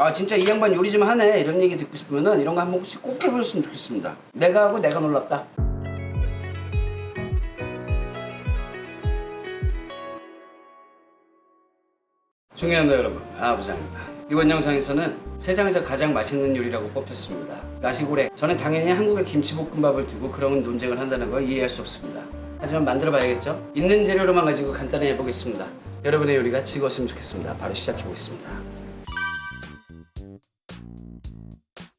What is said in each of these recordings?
아 진짜 이 양반 요리 좀 하네. 이런 얘기 듣고 싶으면은 이런 거 한 번씩 꼭 해보셨으면 좋겠습니다. 내가 하고 내가 놀랍다. 중요합니다 여러분. 아부장입니다 이번 영상에서는 세상에서 가장 맛있는 요리라고 뽑혔습니다. 나시고래. 저는 당연히 한국의 김치볶음밥을 두고 그런 논쟁을 한다는 걸 이해할 수 없습니다. 하지만 만들어 봐야겠죠? 있는 재료로만 가지고 간단히 해보겠습니다. 여러분의 요리가 즐거웠으면 좋겠습니다. 바로 시작해 보겠습니다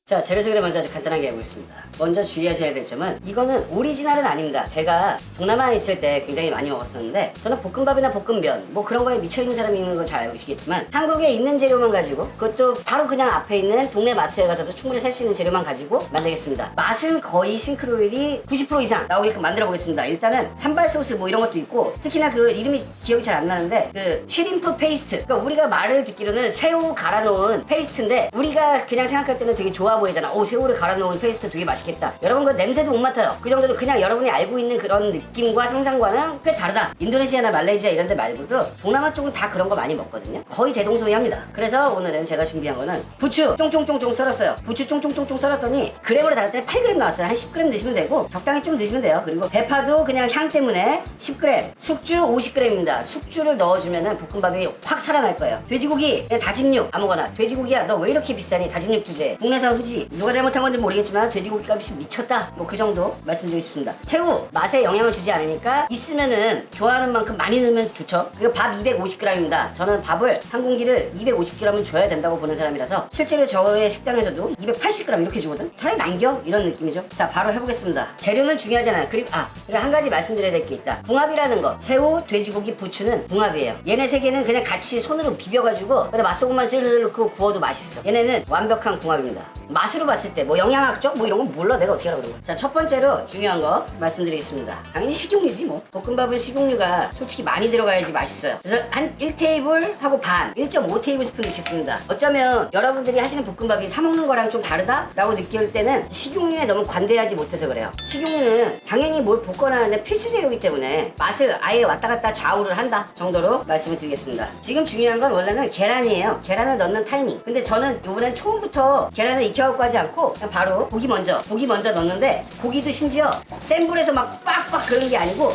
자 재료 소개를 먼저 아주 간단하게 해보겠습니다. 먼저 주의하셔야 될 점은 이거는 오리지널은 아닙니다. 제가 동남아에 있을 때 굉장히 많이 먹었었는데 저는 볶음밥이나 볶음면 뭐 그런 거에 미쳐있는 사람이 있는 거 잘 알고 계시겠지만 한국에 있는 재료만 가지고 그것도 바로 그냥 앞에 있는 동네 마트에 가서도 충분히 살 수 있는 재료만 가지고 만들겠습니다. 맛은 거의 싱크로율이 90% 이상 나오게끔 만들어 보겠습니다. 일단은 산발 소스 뭐 이런 것도 있고 특히나 그 이름이 기억이 잘 안 나는데 그 쉬림프 페이스트. 그러니까 우리가 말을 듣기로는 새우 갈아 놓은 페이스트인데 우리가 그냥 생각할 때는 되게 좋아 보이잖아. 오 새우를 갈아 놓은 페이스트 되게 맛있겠다. 여러분 그 냄새도 못 맡아요. 그 정도로 그냥 여러분이 알고 있는 그런 느낌과 상상과는 꽤 다르다. 인도네시아나 말레이시아 이런 데 말고도 동남아 쪽은 다 그런 거 많이 먹거든요. 거의 대동소이합니다. 그래서 오늘은 제가 준비한 거는 부추 쫑쫑쫑쫑 썰었어요. 부추 쫑쫑쫑쫑 썰었더니 그램으로 달을 때 8g 나왔어요. 한 10g 넣으시면 되고 적당히 좀 넣으시면 돼요. 그리고 대파도 그냥 향 때문에 10g 숙주 50g입니다. 숙주를 넣어주면은 볶음밥이 확 살아날 거예요. 돼지고기 그냥 다진 육 아무거나. 돼지고기야 너 왜 이렇게 비싸니? 다진 육 주제. 국내산 후지 누가 잘못한 건지 모르겠지만 돼지고기 값이 미쳤다. 뭐 그 정도 말씀드리고 싶습니다. 새우 맛에 영향을 주지 않으니까 있으면은 좋아하는 만큼 많이 넣으면 좋죠. 그리고 밥 250g입니다. 저는 밥을 한 공기를 250g은 줘야 된다고 보는 사람이라서 실제로 저의 식당에서도 280g 이렇게 주거든? 차라리 남겨? 이런 느낌이죠. 자 바로 해보겠습니다. 재료는 중요하잖아요. 그리고 아 그리고 한 가지 말씀드려야 될 게 있다. 궁합이라는 거. 새우 돼지고기 부추는 궁합이에요. 얘네 세 개는 그냥 같이 손으로 비벼가지고 근데 맛소금만 슬슬 넣고 구워도 맛있어. 얘네는 완벽한 궁합입니다 맛으로 봤을 때 뭐 영양학적 뭐 이런 건 몰라 내가 어떻게 알아 거. 자첫 번째로 중요한 거 말씀드리겠습니다. 당연히 식용유지 뭐. 볶음밥은 식용유가 솔직히 많이 들어가야지 맛있어요. 그래서 한 1테이블 하고 반, 1.5테이블 스푼 넣겠습니다. 어쩌면 여러분들이 하시는 볶음밥이 사 먹는 거랑 좀 다르다 라고 느낄 때는 식용유에 너무 관대하지 못해서 그래요. 식용유는 당연히 뭘 볶거나 하는데 필수 재료이기 때문에 맛을 아예 왔다 갔다 좌우를 한다 정도로 말씀을 드리겠습니다. 지금 중요한 건 원래는 계란이에요. 계란을 넣는 타이밍. 근데 저는 이번엔 초음부터 계란을 익혀 갖고 하지 않고 그냥 바로 고기 먼저 고기 먼저 넣는데 고기도 심지어 센 불에서 막 빡빡 그런 게 아니고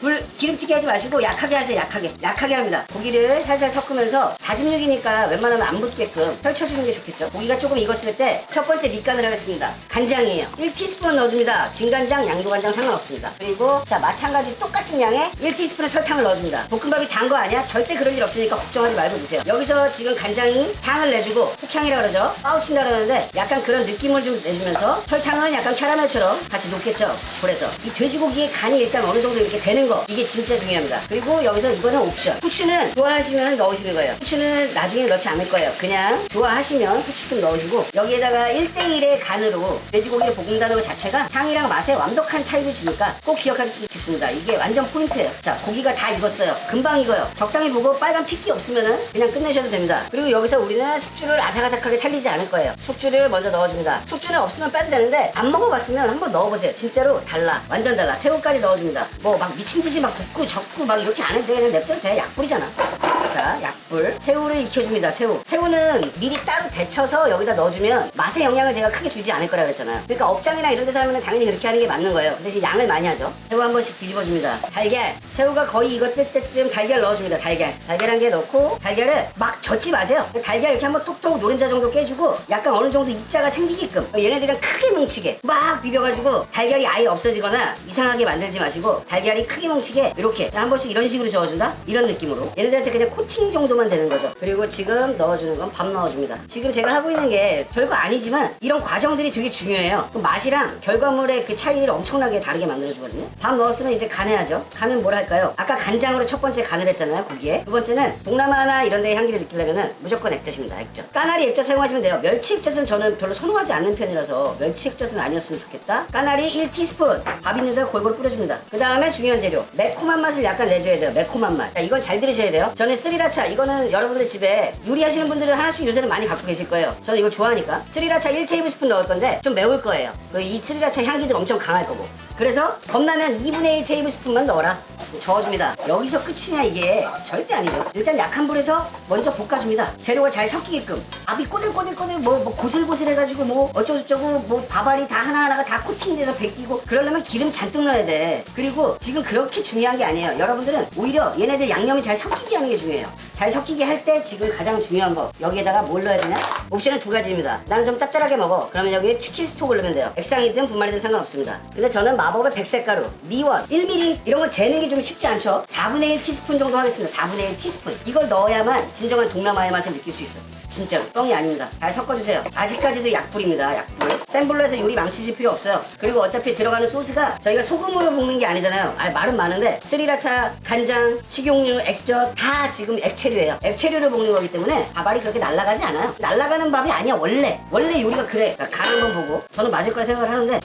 불 기름튀기 하지 마시고 약하게 하세요 약하게. 약하게 합니다. 고기를 살살 섞으면서 다진 육이니까 웬만하면 안 붙게끔 펼쳐주는 게 좋겠죠. 고기가 조금 익었을 때 첫 번째 밑간을 하겠습니다. 간장이에요. 1티스푼 넣어줍니다. 진간장 양조간장 상관없습니다. 그리고 자 마찬가지 똑같은 양의 1티스푼의 설탕을 넣어줍니다. 볶음밥이 단 거 아니야? 절대 그럴 일 없으니까 걱정하지 말고 드세요. 여기서 지금 간장이 향을 내주고 흑향이라 그러죠? 빠우친다 그러는데 약간 그런 느낌을 좀 내주면서 설탕은 약간 캐러멜처럼 같이 녹겠죠? 불에서 이 돼지고기의 간이 일단 어느 정도 이렇게 되는 거. 이게 진짜 중요합니다. 그리고 여기서 이거는 옵션. 후추는 좋아하시면 넣으시는 거예요. 후추는 나중에 넣지 않을 거예요. 그냥 좋아하시면 후추 좀 넣으시고 여기에다가 1대1의 간으로 돼지고기를 볶는다는 것 자체가 향이랑 맛에 완벽한 차이를 주니까 꼭 기억하셨으면 좋겠습니다. 이게 완전 포인트예요. 자 고기가 다 익었어요. 금방 익어요. 적당히 보고 빨간 핏기 없으면은 그냥 끝내셔도 됩니다. 그리고 여기서 우리는 숙주를 아삭아삭하게 살리지 않을 거예요. 숙주를 먼저 넣어줍니다. 숙주는 없으면 빼도 되는데 안 먹어봤으면 한번 넣어보세요. 진짜로 달라. 완전 달라. 새우까지 넣어줍니다. 뭐 막 미친 듯이 막 볶고 적고 막 이렇게 안 해도 돼 그냥 냅둬도 돼. 약불이잖아 자 약불. 새우를 익혀줍니다 새우. 새우는 미리 따로 데쳐서 여기다 넣어주면 맛의 영향을 제가 크게 주지 않을 거라 그랬잖아요. 그러니까 업장이나 이런 데서 하면 당연히 그렇게 하는 게 맞는 거예요. 그 대신 양을 많이 하죠. 새우 한 번씩 뒤집어줍니다. 달걀. 새우가 거의 익었을 때쯤 달걀 넣어줍니다 달걀. 달걀 한 개 넣고 달걀을 막 젓지 마세요. 달걀 이렇게 한번 톡톡 노른자 정도 깨주고 약간 어느 정도 입자가 생기게끔 얘네들은 크게 뭉치게 막 비벼가지고 달걀이 아예 없어지거나 이상하게 만들지 마시고 달걀이 크게 뭉치게 이렇게 한 번씩 이런 식으로 저어준다? 이런 느낌으로. 얘네들한테 그냥 코팅 정도만 되는 거죠. 그리고 지금 넣어주는 건 밥 넣어줍니다. 지금 제가 하고 있는 게 별거 아니지만 이런 과정들이 되게 중요해요. 그 맛이랑 결과물의 그 차이를 엄청나게 다르게 만들어주거든요. 밥 넣었으면 이제 간해야죠. 간은 뭘 할까요? 아까 간장으로 첫 번째 간을 했잖아요 고기에. 두 번째는 동남아나 이런 데의 향기를 느끼려면 무조건 액젓입니다 액젓. 까나리 액젓 사용하시면 돼요. 멸치 액젓은 저는 별로 선호하지 않는 편이라서 멸치 액젓은 아니었으면 좋겠다. 까나리 1티스푼. 밥 있는 데 골고루 뿌려줍니다. 그 다음에 중요한 재료. 매콤한 맛을 약간 내줘야 돼요 매콤한 맛. 자, 이건 잘 들으셔야 돼요. 저는 스리라차 이거는 여러분들 집에 요리하시는 분들은 하나씩 요새는 많이 갖고 계실 거예요. 저는 이거 좋아하니까. 스리라차 1테이블스푼 넣을 건데 좀 매울 거예요. 그이 스리라차 향기도 엄청 강할 거고. 그래서 겁나면 2분의 1 테이블 스푼만 넣어라 저어줍니다. 여기서 끝이냐 이게 절대 아니죠. 일단 약한 불에서 먼저 볶아줍니다. 재료가 잘 섞이게끔. 밥이 꼬들꼬들꼬들 뭐, 뭐 고슬고슬 해가지고 뭐 어쩌고저쩌고 뭐 밥알이 다 하나하나가 다 코팅이 돼서 벗기고 그러려면 기름 잔뜩 넣어야 돼. 그리고 지금 그렇게 중요한 게 아니에요. 여러분들은 오히려 얘네들 양념이 잘 섞이게 하는 게 중요해요. 잘 섞이게 할 때 지금 가장 중요한 거 여기에다가 뭘 넣어야 되냐? 옵션은 두 가지입니다. 나는 좀 짭짤하게 먹어. 그러면 여기에 치킨 스톡을 넣으면 돼요. 액상이든 분말이든 상관없습니다. 근데 저는 마법의 백색가루, 미원, 1mm 이런 거게좀 쉽지 않죠? 4분의 1 티스푼 정도 하겠습니다. 4분의 1 티스푼. 이걸 넣어야만 진정한 동남아의 맛을 느낄 수 있어요. 진짜로 뻥이 아닙니다. 잘 섞어주세요. 아직까지도 약불입니다. 약불. 센 불로 해서 요리 망치실 필요 없어요. 그리고 어차피 들어가는 소스가 저희가 소금으로 볶는 게 아니잖아요. 아, 말은 많은데 스리라차, 간장, 식용유, 액젓 다 지금 액체류예요. 액체류를 볶는 거기 때문에 밥알이 그렇게 날아가지 않아요. 날아가는 밥이 아니야 원래. 원래 요리가 그래. 자, 간 한번 보고 저는 맞을 거라 생각을 하는데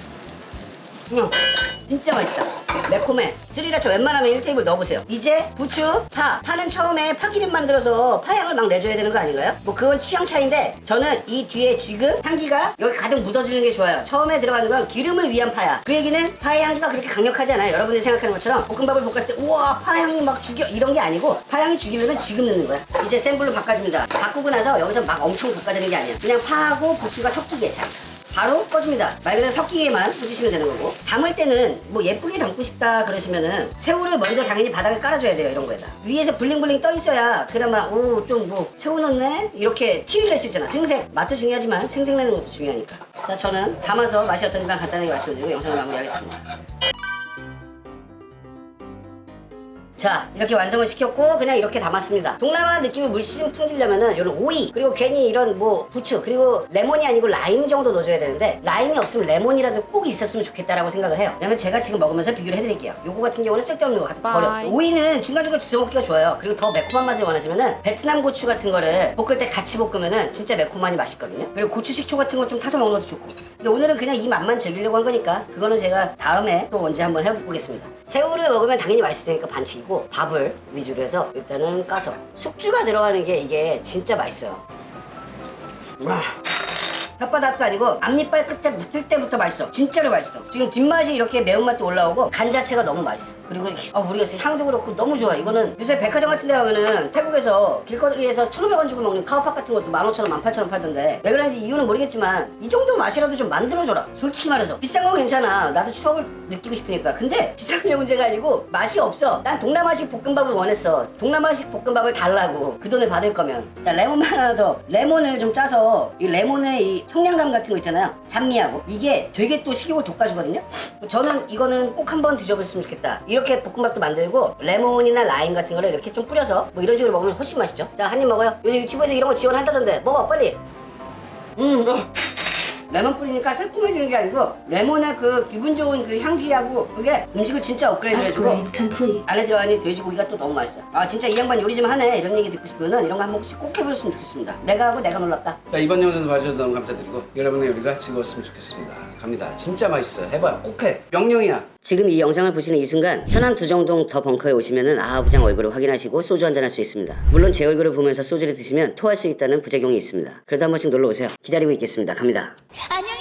그냥 진짜 맛있다. 매콤해. 스리라차 웬만하면 1테이블 넣어보세요. 이제 부추, 파. 파는 처음에 파기름 만들어서 파향을 막 내줘야 되는 거 아닌가요? 뭐 그건 취향 차인데 저는 이 뒤에 지금 향기가 여기 가득 묻어주는 게 좋아요. 처음에 들어가는 건 기름을 위한 파야. 그 얘기는 파의 향기가 그렇게 강력하지 않아요. 여러분들이 생각하는 것처럼 볶음밥을 볶았을 때 우와 파향이 막 죽여 이런 게 아니고 파향이 죽이려면 지금 넣는 거야. 이제 센 불로 바꿔줍니다. 바꾸고 나서 여기서 막 엄청 볶아주는 게 아니야. 그냥 파하고 부추가 섞이게 잘. 바로 꺼줍니다. 말 그대로 섞이게만 해주시면 되는 거고. 담을 때는 뭐 예쁘게 담고 싶다 그러시면은 새우를 먼저 당연히 바닥에 깔아줘야 돼요. 이런 거에다. 위에서 블링블링 떠 있어야 그나마 오 좀 뭐 새우 넣네 이렇게 티를 낼 수 있잖아. 생색 맛도 중요하지만 생색 내는 것도 중요하니까. 자 저는 담아서 맛이 어떤지만 간단하게 말씀드리고 영상을 마무리하겠습니다. 자 이렇게 완성을 시켰고 그냥 이렇게 담았습니다. 동남아 느낌을 물씬 풍기려면은 이런 오이 그리고 괜히 이런 뭐 부추 그리고 레몬이 아니고 라임 정도 넣어줘야 되는데 라임이 없으면 레몬이라도 꼭 있었으면 좋겠다라고 생각을 해요. 왜냐면 제가 지금 먹으면서 비교를 해드릴게요. 요거 같은 경우는 쓸데없는 거 갖다 버려. 오이는 중간중간 주워 먹기가 좋아요. 그리고 더 매콤한 맛을 원하시면은 베트남 고추 같은 거를 볶을 때 같이 볶으면은 진짜 매콤하니 맛있거든요. 그리고 고추 식초 같은 거 좀 타서 먹는 것도 좋고. 근데 오늘은 그냥 이 맛만 즐기려고 한 거니까 그거는 제가 다음에 또 언제 한번 해보겠습니다. 새우를 먹으면 당연히 맛있을 테니까 반칙이고 밥을 위주로 해서 일단은 까서 숙주가 들어가는 게 이게 진짜 맛있어요. 와 혓바닥도 아니고 앞니빨 끝에 붙을 때부터 맛있어. 진짜로 맛있어. 지금 뒷맛이 이렇게 매운맛도 올라오고 간 자체가 너무 맛있어. 그리고 아, 모르겠어요 향도 그렇고 너무 좋아. 이거는 요새 백화점 같은 데 가면은 태국에서 길거리에서 1,500원 주고 먹는 카우팍 같은 것도 15,000원 18,000원 팔던데 왜 그런지 이유는 모르겠지만 이 정도 맛이라도 좀 만들어줘라. 솔직히 말해서. 비싼 건 괜찮아. 나도 추억을 느끼고 싶으니까. 근데 비싼 게 문제가 아니고 맛이 없어. 난 동남아식 볶음밥을 원했어. 동남아식 볶음밥을 달라고. 그 돈을 받을 거면. 자 레몬만 하나 더. 레몬을 좀 짜서 이 레몬의 이 청량감 같은 거 있잖아요. 산미하고. 이게 되게 또 식욕을 돋궈주거든요. 저는 이거는 꼭 한번 드셔보셨으면 좋겠다. 이렇게 볶음밥도 만들고 레몬이나 라임 같은 거를 이렇게 좀 뿌려서 뭐 이런 식으로 먹으면 훨씬 맛있죠. 자 한 입 먹어요. 요새 유튜브에서 이런 거 지원한다던데. 먹어 빨리. 음 어. 레몬 뿌리니까 새콤해지는 게 아니고 레몬의 그 기분 좋은 그 향기하고 그게 음식을 진짜 업그레이드 해주고. 안에 들어가는 돼지고기가 또 너무 맛있어요. 아 진짜 이 양반 요리 좀 하네 이런 얘기 듣고 싶으면 이런 거 한 번씩 꼭 해보셨으면 좋겠습니다. 내가 하고 내가 놀랐다. 자 이번 영상도 봐주셔서 너무 감사드리고 여러분의 요리가 즐거웠으면 좋겠습니다. 갑니다. 진짜 맛있어. 해봐. 꼭 해. 명령이야. 지금 이 영상을 보시는 이 순간 천안 두정동 더 벙커에 오시면은 아부장 얼굴을 확인하시고 소주 한잔 할 수 있습니다. 물론 제 얼굴을 보면서 소주를 드시면 토할 수 있다는 부작용이 있습니다. 그래도 한 번씩 놀러 오세요. 기다리고 있겠습니다. 갑니다. 안녕.